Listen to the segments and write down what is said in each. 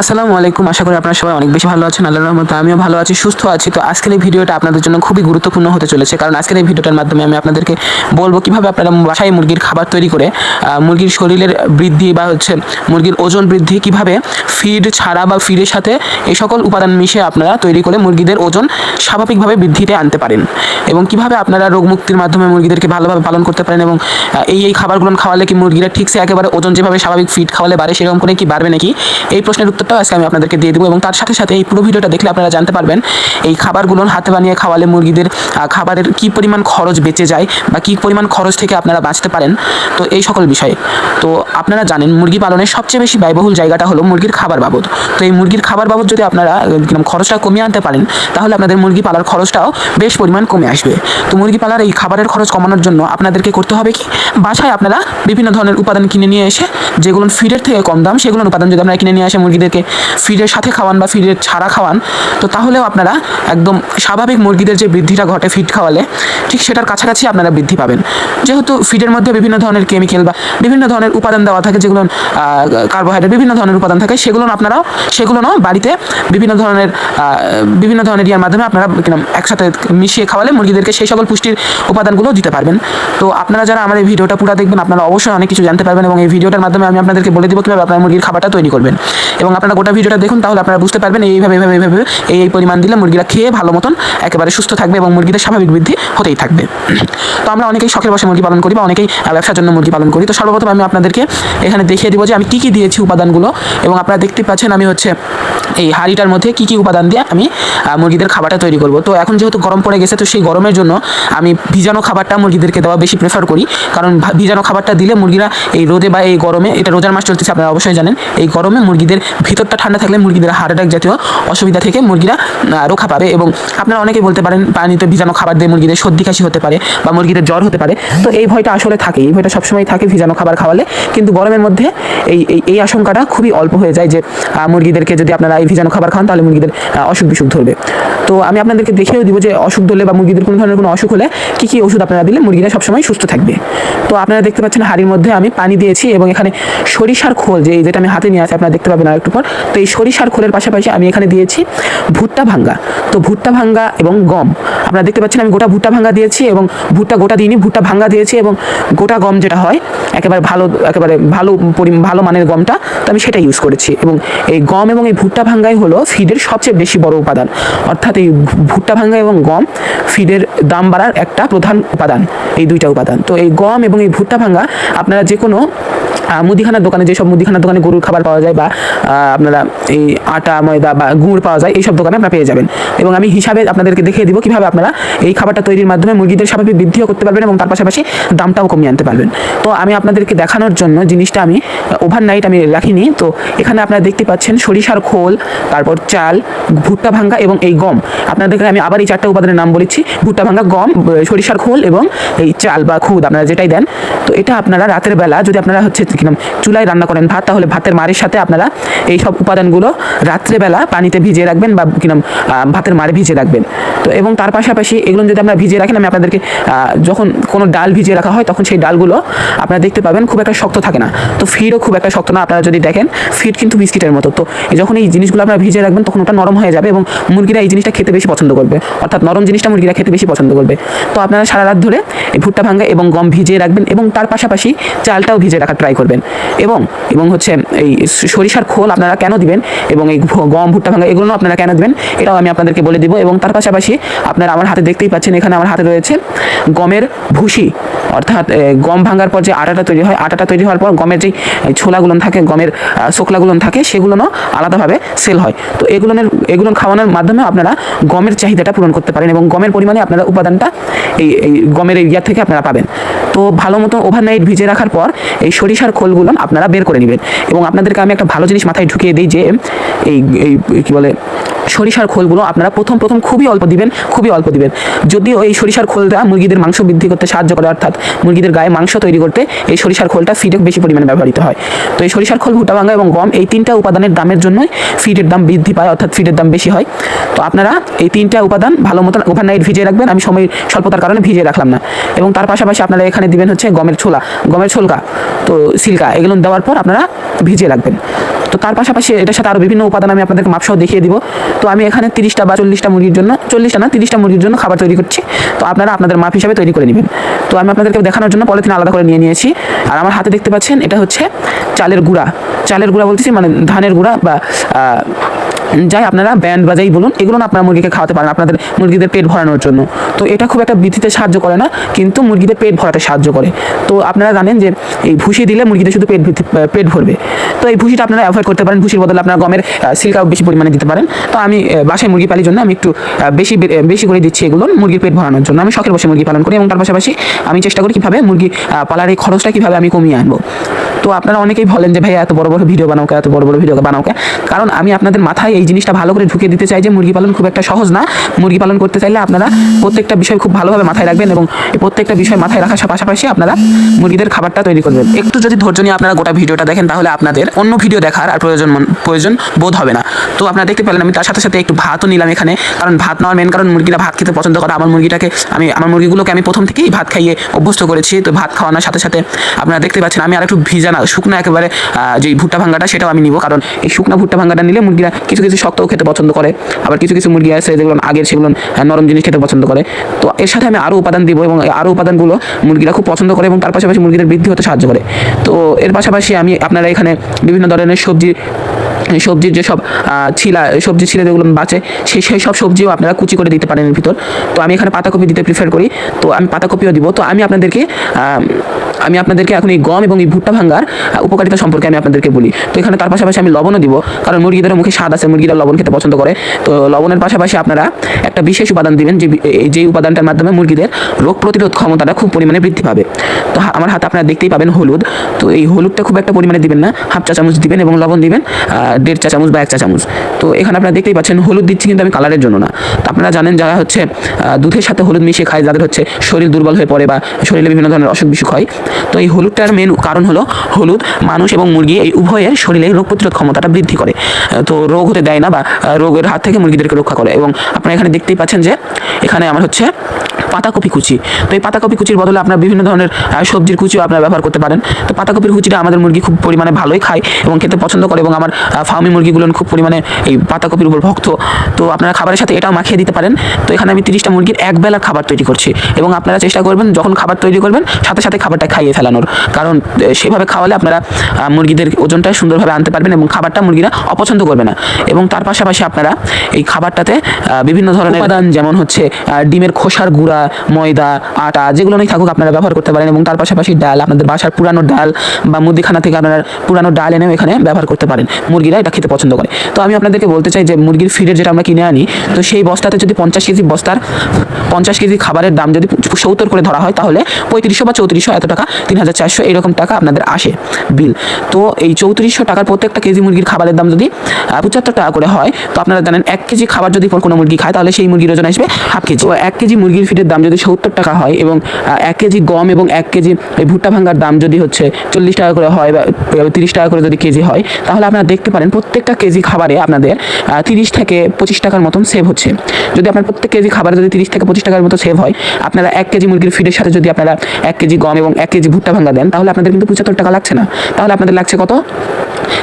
আসসালামু আলাইকুম। আশা করি আপনারা সবাই অনেক বেশি ভালো আছেন। আল্লাহর রহমতে আমিও ভালো আছি, সুস্থ আছি। তো আজকের এই ভিডিওটা আপনাদের জন্য খুবই গুরুত্বপূর্ণ হতে চলেছে। কারণ আজকের এই ভিডিওটার মাধ্যমে আমি আপনাদেরকে বলব কীভাবে আপনারা বাসায় মুরগির খাবার তৈরি করে মুরগির শরীরের বৃদ্ধি বা হচ্ছে মুরগির ওজন বৃদ্ধি কীভাবে ফিড ছাড়া বা ফিডের সাথে এই সকল উপাদান মিশিয়ে আপনারা তৈরি করে মুরগিদের ওজন স্বাভাবিকভাবে বৃদ্ধিতে আনতে পারেন। এবং কীভাবে আপনারা রোগ মুক্তির মাধ্যমে মুরগিদেরকে ভালোভাবে পালন করতে পারেন এবং এই এই খাবারগুলো খাওয়ালে কি মুরগিরা ঠিকসে একেবারে ওজন যেভাবে স্বাভাবিক ফিড খাওয়ালে বাড়ে সেরকম করে কি বাড়বে নাকি? এই প্রশ্নের উত্তরটাও আজকে আমি আপনাদেরকে দিয়ে দেবো এবং তার সাথে সাথে এই পুরো ভিডিওটা দেখলে আপনারা জানতে পারবেন এই খাবারগুলো হাতে বানিয়ে খাওয়ালে মুরগিদের খাবারের কি পরিমাণ খরচ বেঁচে যায় বা কি পরিমাণ খরচ থেকে আপনারা বাঁচতে পারেন। তো এই সকল বিষয়ে। তো আপনারা জানেন মুরগি পালনের সবচেয়ে বেশি ব্যয়বহুল জায়গাটা হলো মুরগির খাবার বাবদ। তো এই মুরগির খাবার বাবদ যদি আপনারা খরচটা কমিয়ে আনতে পারেন, তাহলে আপনাদের মুরগি পালার খরচটাও বেশ পরিমাণ কমে আসবে। তো মুরগি পালার এই খাবারের খরচ কমানোর জন্য আপনাদেরকে করতে হবে কি? বাসায় আপনারা বিভিন্ন ধরনের উপাদান কিনে নিয়ে এসে, যেগুলো ফিডের থেকে কম দাম সেগুলো উপাদান যদি আপনারা কিনে নিয়ে আসে মুরগিদেরকে ফিডের সাথে খাওয়ান বা ফিডের ছাড়া খাওয়ান, তো তাহলেও আপনারা একদম স্বাভাবিক মুরগিদের যে বৃদ্ধিটা ঘটে ফিড খাওয়ালে, ঠিক সেটার কাছাকাছি আপনারা বৃদ্ধি পাবেন। যেহেতু ফিডের মধ্যে বিভিন্ন ধরনের কেমিক্যাল বা বিভিন্ন ধরনের উপাদান দেওয়া থাকে, যেগুলো কার্বোহাইড্রেট বিভিন্ন ধরনের উপাদান থাকে, সেগুলো আপনারাও, সেগুলো বাড়িতে বিভিন্ন ধরনের বিভিন্ন ধরনের ইয়ার মাধ্যমে আপনারা একসাথে মিশিয়ে খাওয়ালে মুরগিদেরকে সেই সকল পুষ্টির উপাদানগুলো দিতে পারবেন। তো আপনারা যারা আমার এই ভিডিওটা পুরো দেখবেন, আপনারা অবশ্যই অনেক কিছু জানতে পারবেন এবং এই ভিডিওটার মাধ্যমে আমি আপনাদেরকে বলে দেবো কীভাবে আপনার মুরগির খাবারটা তৈরি করবেন। এবং আপনারা গোটা ভিডিওটা দেখুন, তাহলে আপনারা বুঝতে পারবেন এইভাবে এইভাবে এইভাবে, এই এই পরিমাণ দিলে মুরগিরা খেয়ে ভালো মতন একেবারে সুস্থ থাকবে এবং মুরগিদের স্বাভাবিক বৃদ্ধি হতেই থাকবে। তো আমরা অনেকেই শখের বসে মুরগি পালন করি বা অনেকেই ব্যবসার জন্য মুরগি পালন করি। তো সর্বপ্রথম আমি আপনাদেরকে এখানে দেখিয়ে দিব যে আমি কী কী দিয়েছি উপাদানগুলো এবং আপনারা দেখতে পাচ্ছেন আমি হচ্ছে এই হাঁড়িটার মধ্যে কী কী উপাদান দিয়ে আমি মুরগিদের খাবারটা তৈরি করব। তো এখন যেহেতু গরম পড়ে গেছে, তো সেই গরমের জন্য আমি ভিজানো খাবারটা মুরগিদেরকে দেওয়া বেশি প্রেফার করি। কারণ ভিজানো খাবারটা দিলে মুরগিরা এই রোদে বা এই গরমে, এটা রোজার মাস চলতেছে, আপনারা অবশ্যই জানেন, এই গরমে মুরগিদের ভিতরটা ঠান্ডা থাকলে মুরগিদের হার্ট অ্যাটাক জাতীয় অসুবিধা থেকে মুরগিরা রক্ষা পাবে এবং আপনারা অনেকেই বলতে পারেন পানিতে ভিজানো খাবার দিয়ে মুরগিদের সর্দি কাশি হতে পারে বা মুরগিদের জ্বর হতে পারে। তো এই ভয়টা আসলে থাকে, এই ভয়টা সবসময় থাকে ভিজানো খাবার খাওয়ালে। কিন্তু গরমের মধ্যে এই, এই- আশঙ্কাটা খুবই অল্প হয়ে যায় যে মুরগিদেরকে যদি আপনারা এই ভিজানো খাবার খান তাহলে মুরগিদের অসুখ বিসুখ ধরবে। তো আমি আপনাদেরকে দেখিয়েও দিব যে অসুখ ধরলে বা মুরগিদের কোনো ধরনের কোনো অসুখ হলে কী কী ওষুধ আপনারা দিলে মুরগিরা সবসময় সুস্থ থাকবে। তো আপনারা দেখতে পাচ্ছেন হাড়ির মধ্যে আমি পানি দিয়েছি এবং এখানে সরিষার খোল যে যেটা আমি হাতে নিয়ে আছি, আপনারা দেখতে পাবেন আর একটু পর। তো এই সরিষার খোলের পাশাপাশি আমি এখানে দিয়েছি ভুট্টা ভাঙ্গা। তো ভুট্টা ভাঙ্গা এবং গম। আপনারা দেখতে পাচ্ছেন আমি গোটা ভুট্টা ভাঙ্গা দিয়েছি এবং ভুট্টা গোটা দিইনি, ভুট্টা ভাঙ্গা দিয়েছি এবং গোটা গম যেটা হয়, একেবারে ভালো একেবারে ভালো ভালো মানের গমটা, তো আমি সেটা ইউজ করেছি। এবং এই গম এবং এই ভুট্টা ভাঙ্গাই হলো ফিডের সবচেয়ে বেশি বড় উপাদান। অর্থাৎ এই ভুট্টা ভাঙ্গা এবং গম ফিডের দাম বাড়ার একটা প্রধান উপাদান, এই দুইটা উপাদান। তো এই গম এবং এই ভুট্টা ভাঙা আপনারা যে কোনো মুদিখানার দোকানে, যেসব মুদিখানার দোকানে গরুর খাবার পাওয়া যায় বা আপনারা এই আটা, ময়দা বা গুড় পাওয়া যায়, এইসব দোকানে আপনারা পেয়ে যাবেন। এবং আমি হিসাবে আপনাদেরকে দেখিয়ে দিব কীভাবে আপনারা এই খাবারটা তৈরির মাধ্যমে মুরগিদের স্বাভাবিক বৃদ্ধিও করতে পারবেন এবং তার পাশাপাশি দামটাও কমিয়ে আনতে পারবেন। তো আমি আপনাদেরকে দেখানোর জন্য জিনিসটা আমি ওভারনাইট আমি রাখিনি। তো এখানে আপনারা দেখতে পাচ্ছেন সরিষার খোল, তারপর চাল, ভুট্টা ভাঙ্গা এবং এই গম। আপনাদেরকে আমি আবার এই চারটা উপাদানের নাম বলেছি। ভুট্টা ভাঙ্গা, গম, সরিষার খোল এবং এই চাল বা খুদ, আপনারা যেটাই দেন। তো এটা আপনারা রাতের বেলা, যদি আপনারা হচ্ছে কীরকম চুলায় রান্না করেন ভাত তাহলে ভাতের মারের সাথে আপনারা এই সব উপাদানগুলো রাত্রেবেলা পানিতে ভিজিয়ে রাখবেন বা আহ, ভাতের মারে ভিজিয়ে রাখবেন। তো এবং তার পাশাপাশি এগুলো যদি আমরা ভিজিয়ে রাখেন, আমি আপনাদেরকে যখন কোনো ডাল ভিজিয়ে রাখা হয়, তখন সেই ডালগুলো আপনারা দেখতে পাবেন খুব একটা শক্ত থাকে না। তো ফিডও খুব একটা শক্ত না, আপনারা যদি দেখেন, ফিড কিন্তু বিস্কিটের মতো। তো যখন এই জিনিসগুলো আপনারা ভিজিয়ে রাখবেন, তখন ওটা নরম হয়ে যাবে এবং মুরগিরা এই জিনিসটা খেতে বেশি পছন্দ করবে। অর্থাৎ নরম জিনিসটা মুরগিরা খেতে বেশি পছন্দ করবে। তো আপনারা সারা রাত ধরে এই ভুট্টা ভাঙ্গা এবং গম ভিজিয়ে রাখবেন এবং তার পাশাপাশি চালটাও ভিজিয়ে রাখার ট্রাই করবেন। এবং এবং হচ্ছে এই সরিষার খোল আপনারা কেন দিবেন এবং এই গম, ভুট্টা ভাঙ্গা এগুলো আপনারা কেন দিবেন, এটাও আমি আপনাদেরকে বলে দিব। এবং তার পাশাপাশি আপনারা আমার হাতে দেখতেই পাচ্ছেন, এখানে আমার হাতে রয়েছে গমের ভুসি। অর্থাৎ গম ভাঙার পর যে আটাটা তৈরি হয়, আটাটা তৈরি হওয়ার পর গমের যে ছোলাগুলো থাকে, গমের শোকলাগুলো থাকে সেগুলোও আলাদাভাবে সেল হয়। তো এগুলোর এগুলো খাওয়ানোর মাধ্যমে আপনারা গমের চাহিদাটা পূরণ করতে পারেন এবং গমের পরিমাণে আপনারা উপাদানটা এই এই গমের এই ইয়ার থেকে আপনারা পাবেন। তো ভালো মতো ওভারনাইট ভিজে রাখার পর এই সরিষার খোলগুলো আপনারা বের করে নেবেন। এবং আপনাদেরকে আমি একটা ভালো জিনিস মাথায় ঢুকিয়ে দিই যে, এই এই, কি বলে সরিষার খোলগুলো আপনারা প্রথম প্রথম খুবই অল্প দিবেন, খুবই অল্প দিবেন। যদিও এই সরিষার খোলটা মুরগিদের মাংস বৃদ্ধি করতে সাহায্য করে, অর্থাৎ মুরগিদের গায়ে মাংস তৈরি করতে এই সরিষার খোলটা ফিডে বেশি পরিমাণে ব্যবহৃত হয়। তো এই সরিষার খোল ভুটা ভাঙা এবং গম এই তিনটা উপাদানের দামের জন্যই ফিডের দাম বৃদ্ধি পায়, অর্থাৎ ফিডের দাম বেশি হয়। তো আপনারা এই তিনটা উপাদান ভালো মতন ওভারনাইট ভিজিয়ে রাখবেন, আমি সময় স্বল্পতার কারণে ভিজিয়ে রাখলাম না। এবং তার পাশাপাশি আপনারা এখানে দিবেন হচ্ছে গমের ছোলা, গমের ছোলকা, তো সিল্কা, এগুলো দেওয়ার পর আপনারা ভিজিয়ে রাখবেন। তো তার পাশাপাশি এটার সাথে আরও বিভিন্ন উপাদান আমি আপনাদেরকে মাপসহ দেখিয়ে দিব। তো আমি এখানে তিরিশটা বা চল্লিশটা মুরগির জন্য, চল্লিশটা না, তিরিশটা মুরগির জন্য খাবার তৈরি করছি। তো আপনারা আপনাদের মাপ হিসাবে তৈরি করে নেবেন। তো আমি আপনাদেরকে দেখানোর জন্য পলিথিন আলাদা করে নিয়ে নিয়েছি। আর আমার হাতে দেখতে পাচ্ছেন, এটা হচ্ছে চালের গুঁড়া। চালের গুঁড়া বলতেছি মানে ধানের গুঁড়া বা যাই আপনারা ব্যান্ড বাজাই বলুন, এগুলো আপনারা মুরগিকে খাওয়াতে পারেন আপনাদের মুরগিদের পেট ভরানোর জন্য। তো এটা খুব একটা বৃদ্ধিতে সাহায্য করে না, কিন্তু মুরগিদের পেট ভরাতে সাহায্য করে। তো আপনারা জানেন যে এই ভুসি দিলে মুরগিদের শুধু পেট পেট ভরবে। তো এই ভুসিটা আপনারা অ্যাভয়েড করতে পারেন ভুসির বদলে আপনারা গমের সিল্কাও বেশি পরিমাণে দিতে পারেন। তো আমি বাসায় মুরগি পালির জন্য আমি একটু বেশি বেশি করে দিচ্ছি এগুলো মুরগির পেট ভরানোর জন্য। আমি শখের বসে মুরগি পালন করি এবং তার পাশাপাশি আমি চেষ্টা করি কীভাবে মুরগি পালার এই খরচটা কীভাবে আমি কমিয়ে আনব। তো আপনারা অনেকেই বলেন যে ভাই এত বড় বড় ভিডিও বানাও এত বড় বড় ভিডিও বানাও? কারণ আমি আপনাদের মাথায় এই জিনিসটা ভালো করে ঢুকিয়ে দিতে চাই যে, মুরগি পালন খুব একটা সহজ না। মুরগি পালন করতে চাইলে আপনারা প্রত্যেকটা বিষয় খুব ভালোভাবে মাথায় রাখবেন এবং প্রত্যেকটা বিষয় মাথায় রাখার পাশাপাশি আপনারা মুরগিদের খাবারটা তৈরি করবেন। একটু যদি ধৈর্য নিয়ে আপনারা গোটা ভিডিওটা দেখেন, তাহলে আপনাদের অন্য ভিডিও দেখার আর প্রয়োজন প্রয়োজন বোধ হবে না। তো আপনারা দেখতে পেলেন, আমি তার সাথে সাথে একটু ভাতও নিলাম এখানে। কারণ ভাত নেওয়ার মেন কারণ মুরগিরা ভাত খেতে পছন্দ করে। আমার মুরগিটাকে আমি, আমার মুরগিগুলোকে আমি প্রথম থেকেই ভাত খাইয়ে অভ্যস্ত করেছি। তো ভাত খাওয়ানোর সাথে সাথে আপনারা দেখতে পাচ্ছেন, আমি আর একটু ভিজা না, শুকনো একেবারে যে ভুট্টা ভাঙ্গাটা, সেটাও আমি নিব। কারণ এই শুকনা ভুট্টা ভাঙ্গাটা নিলে মুরগিরা কিছু কিছু শক্তও খেতে পছন্দ করে। আবার কিছু কিছু মুরগি আছে, যেগুলো আগের, সেগুলো নরম জিনিস খেতে পছন্দ করে। তো এর সাথে আমি আরও উপাদান দিব এবং আরও উপাদানগুলো মুরগিরা খুব পছন্দ করে এবং তার পাশাপাশি মুরগিদের বৃদ্ধি হতে সাহায্য করে। তো এর পাশাপাশি আমি আপনারা এখানে বিভিন্ন ধরনের সবজি সবজির যে সব ছিলা, সবজি ছিলে যেগুলো বাঁচে সেই সেই সব সবজিও আপনারা কুচি করে দিতে পারেন এর ভিতর। তো আমি এখানে পাতাকপি দিতে প্রিফার করি। তো আমি পাতাকপিও দিব। তো আমি আপনাদেরকে আমি আপনাদেরকে এখন এই গম এবং এই ভুট্টা ভাঙ্গার উপকারিতা সম্পর্কে আমি আপনাদেরকে বলি। তো এখানে তার পাশাপাশি আমি লবণও দিব, কারণ মুরগিদের মুখে স্বাদ আছে, মুরগিরা লবণ খেতে পছন্দ করে। তো লবণের পাশাপাশি আপনারা একটা বিশেষ উপাদান দিবেন, যে বি- এই যে উপাদানটার মাধ্যমে মুরগিদের রোগ প্রতিরোধ ক্ষমতাটা খুব পরিমাণে বৃদ্ধি পাবে। তো আমার হাতে আপনারা দেখতেই পাবেন হলুদ। তো এই হলুদটা খুব একটা পরিমাণে দিবেন না। হাফ চা চামচ দিবেন এবং লবণ দিবেন। দেড় চা চামচ বা এক চা চামচ। তো এখানে আপনারা দেখতেই পাচ্ছেন হলুদ দিচ্ছি কিন্তু আমি কালারের জন্য না। তো আপনারা জানেন যারা হচ্ছে দুধের সাথে হলুদ মিশিয়ে খায়, যাদের হচ্ছে শরীর দুর্বল হয়ে পড়ে বা শরীরে বিভিন্ন ধরনের অসুখ বিসুখ হয়, তো এই হলুদটার মেন কারণ হলো হলুদ মানুষ এবং মুরগি এই উভয়ের শরীরে রোগ প্রতিরোধ ক্ষমতাটা বৃদ্ধি করে। তো রোগ হতে দেয় না বা রোগের হাত থেকে মুরগিদেরকে রক্ষা করে। এবং আপনারা এখানে দেখতেই পাচ্ছেন যে, এখানে আমার হচ্ছে পাতাকপি কুচি। তো এই পাতাকপি কুচির বদলে আপনার বিভিন্ন ধরনের সবজির কুচিও আপনারা ব্যবহার করতে পারেন। তো পাতাকপির কুচিটা আমাদের মুরগি খুব পরিমাণে ভালোই খায় এবং খেতে পছন্দ করে এবং আমার ফার্মি মুরগিগুলো খুব পরিমাণে এই পাতাকপির উপর ভক্ত। তো আপনারা খাবারের সাথে এটাও মাখিয়ে দিতে পারেন। তো এখানে আমি তিরিশটা মুরগির এক বেলার খাবার তৈরি করছি এবং আপনারা চেষ্টা করবেন যখন খাবার তৈরি করবেন সাথে সাথে খাবারটা খাইয়ে ফেলানোর। কারণ সেভাবে খাওয়ালে আপনারা মুরগিদের ওজনটা সুন্দরভাবে আনতে পারবেন এবং খাবারটা মুরগিরা অপছন্দ করবে না। এবং তার পাশাপাশি আপনারা এই খাবারটাতে বিভিন্ন ধরনের উপাদান যেমন হচ্ছে ডিমের খোসার গুঁড়া ময়দা, আটা যেগুলো নেই থাকুক আপনারা ব্যবহার করতে পারেন এবং তার পাশাপাশি ডাল, আপনাদের বাসার পুরানো ডাল বা মুদিখানা থেকে আপনারা পুরানো ডাল এনেও এখানে ব্যবহার করতে পারেন। মুরগিরা এটা খেতে পছন্দ করে। তো আমি আপনাদেরকে বলতে চাই যে মুরগির ফিডের যেটা আমরা কিনে আনি, তো সেই বস্তাতে যদি পঞ্চাশ কেজি বস্তার, পঞ্চাশ কেজি খাবারের দাম যদি সত্তর করে ধরা হয়, তাহলে পঁয়ত্রিশশো বা চৌত্রিশশো এত টাকা, তিন হাজার চারশো এরকম টাকা আপনাদের আসে বিল তো এই চৌত্রিশশো টাকার প্রত্যেকটা কেজি মুরগির খাবারের দাম যদি পঁচাত্তর টাকা করে হয়, তো আপনারা জানেন এক কেজি খাবার যদি কোনো মুরগি খায়, তাহলে সেই মুরগির ওজন আসবে হাফ কেজি। এক কেজি মুরগির ফিডের দাম যদি সত্তর টাকা হয় এবং এক কেজি গম এবং এক কেজি ভুট্টা ভাঙ্গার দাম যদি হচ্ছে চল্লিশ টাকা করে হয় বা তিরিশ টাকা করে যদি কেজি হয়, তাহলে আপনারা দেখতে পারেন প্রত্যেকটা কেজি খাবারে আপনাদের তিরিশ থেকে পঁচিশ টাকার মতন সেভ হচ্ছে। যদি আপনার প্রত্যেক কেজি খাবারে যদি তিরিশ থেকে পঁচিশ টাকার মতো সেভ হয়, আপনারা এক কেজি মুরগির ফিডের সাথে যদি আপনারা এক কেজি গম এবং এক কেজি ভুট্টা ভাঙ্গা দেন, তাহলে আপনাদের কিন্তু পঁচাত্তর টাকা লাগছে না। তাহলে আপনাদের লাগছে কত?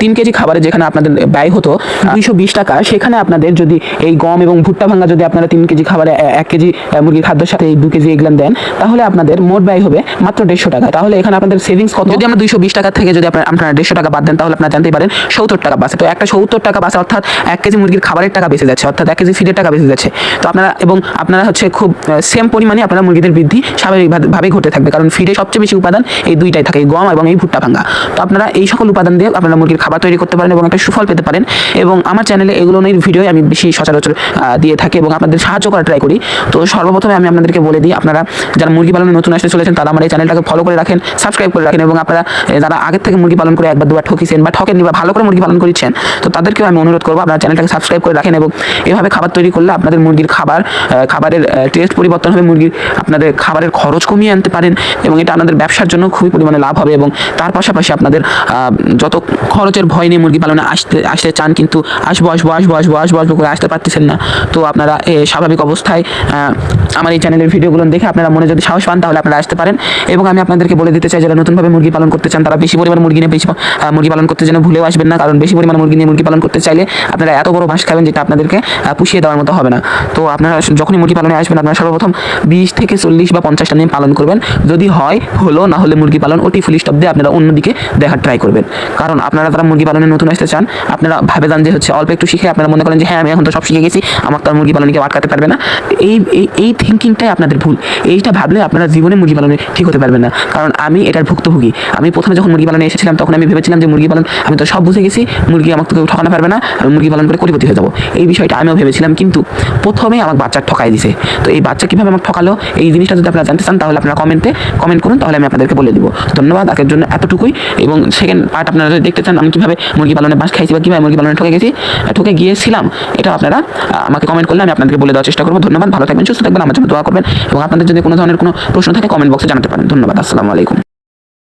তিন কেজি খাবারে যেখানে আপনাদের ব্যয় হতো, দুইশো বিশ টাকা, সেখানে আপনাদের যদি এই গম এবং ভুট্টা ভাঙ্গা যদি আপনারা তিন কেজি খাবারে এক কেজি মুরগির খাদ্যের সাথে এই দু কেজি এগুলান দেন, তাহলে আপনাদের মোট ব্যয় হবে মাত্র দেড়শো টাকা। তাহলে এখানে আপনাদের সেভিংস কত? যদি আমরা দুইশো বিশ টাকা থেকে যদি আপনার দেড়শো টাকা বাদ দেন, তাহলে আপনারা জানতেই পারেন সত্তর টাকা বাসে। তো একটা সত্তর টাকা বাসে অর্থাৎ এক কেজি মুরগির খাবারের টাকা বেঁচে যাচ্ছে, অর্থাৎ এক কেজি ফিডের টাকা বেঁচে যাচ্ছে। তো আপনারা, এবং আপনারা হচ্ছে খুব সেম পরিমাণে আপনারা মুরগিদের বৃদ্ধি স্বাভাবিকভাবে ঘটে থাকবে, কারণ ফিডে সবচেয়ে বেশি উপাদান এই দুইটাই থাকে গম এবং এই ভুট্টা ভাঙ্গা তো আপনারা এই সকল উপাদান দিয়ে আপনারা মুরগির খাবার তৈরি করতে পারেন এবং একটা সুফল পেতে পারেন এবং আমার চ্যানেলে এগুলো নিয়ে ভিডিও আমি বেশি সচরাচর দিয়ে থাকি এবং আপনাদের সাহায্য করার ট্রাই করি। তো সর্বপ্রথমে আমি আপনাদেরকে বলে দিই, আপনারা যারা মুরগি পালনে নতুন আসতে চলেছেন, তারা আমার এই চ্যানেলটাকে ফলো করে রাখেন সাবস্ক্রাইব করে রাখেন এবং আপনারা যারা আগের থেকে মুরগি পালন করে একবার দুবার ঠকিছেন বা ঠকেননি বা ভালো করে মুরগি পালন করেছেন, তো তাদেরকেও আমি অনুরোধ করব আপনারা চ্যানেলটাকে সাবস্ক্রাইব করে রাখেন এবং এভাবে খাবার তৈরি করলে আপনাদের মুরগির খাবার খাবারের টেস্ট পরিবর্তন হবে, মুরগির আপনাদের খাবারের খরচ কমিয়ে আনতে পারেন এবং এটা আপনাদের ব্যবসার জন্য খুবই পরিমাণে লাভ হবে এবং তার পাশাপাশি আপনাদের যত খরচের ভয় নিয়ে মুরগি পালনে আসতে আসতে চান কিন্তু আসব আসব আসব আসব আসব আসব করে আসতে পারতেছেন না। তো আপনারা স্বাভাবিক অবস্থায় আমার এই চ্যানেলের ভিডিওগুলো দেখে আপনারা মনে যদি সাহস পান তাহলে আপনারা আসতে পারেন। এবং আমি আপনাদেরকে বলে দিতে চাই, যারা নতুনভাবে মুরগি পালন করতে চান, তারা বেশি পরিমাণ মুরগি নিয়ে বেশি মুরগি পালন করতে যেন ভুলেও আসবেন না, কারণ বেশি পরিমাণ মুরগি নিয়ে মুরগি পালন করতে চাইলে আপনারা এত বড় বাঁশ খাবেন যেটা আপনাদেরকে পুষিয়ে দেওয়ার মতো হবে না। তো আপনারা যখনই মুরগি পালনে আসবেন, আপনারা সর্বপ্রথম বিশ থেকে চল্লিশ বা পঞ্চাশটা নিয়ে পালন করবেন। যদি হয়, হলো, না হলে মুরগি পালন ওটি ফুল দিয়ে আপনারা অন্যদিকে দেখার ট্রাই করবেন। কারণ আপনারা যারা তারা মুরগি পালনে নতুন আসতে চান, আপনারা ভাবে যান যে হচ্ছে অল্প একটু শিখে আপনারা মনে করেন যে হ্যাঁ আমি এখন তো সব শিখে গেছি, আমার তো আর মুরগি পালনকে আটকাতে পারবে না। এই, এই- থিঙ্কিংটাই আপনাদের ভুল। এইটা ভাবলে আপনারা জীবনে মুরগি পালনে ঠিক হতে পারবেন না। কারণ আমি এটার ভুক্তভোগী। আমি প্রথমে যখন মুরগি পালনে এসেছিলাম, তখন আমি ভেবেছিলাম যে মুরগি পালন, আমি তো সব বুঝে গেছি, মুরগি আমাকে কেউ ঠকানো পারবে না, আমি মুরগি পালন করে কোটিপতি হয়ে যাব। এই বিষয়টা আমিও ভেবেছিলাম, কিন্তু প্রথমে আমাকে বাচ্চা ঠকাই দিছে। তো এই বাচ্চা কীভাবে আমাকে ঠকালো, এই জিনিসটা যদি আপনারা জানতে চান, তাহলে আপনারা কমেন্টে কমেন্ট করুন, তাহলে আমি আপনাদেরকে বলে দিব। ধন্যবাদ আগের জন্য এতটুকুই। এবং সেকেন্ড পার্ট আপনারা দেখতে চান আমি কীভাবে মুরগি পালনে বাস খাইছি বা কীভাবে মুরগি পালনে ঠকে গেছি। ঠকে গিয়েছিলাম এটা আপনারা আমাকে কমেন্ট করলে আমি আপনাদেরকে বলে দেওয়ার চেষ্টা করব। ধন্যবাদ, ভালো থাকবেন, সুস্থ থাকবেন, আমার জন্য দোয়া করবেন এবং আপনাদের যদি কোনো ধরনের কোনো প্রশ্ন থাকে কমেন্ট বক্সে জানাতে পারেন। ধন্যবাদ, আসসালামু আলাইকুম।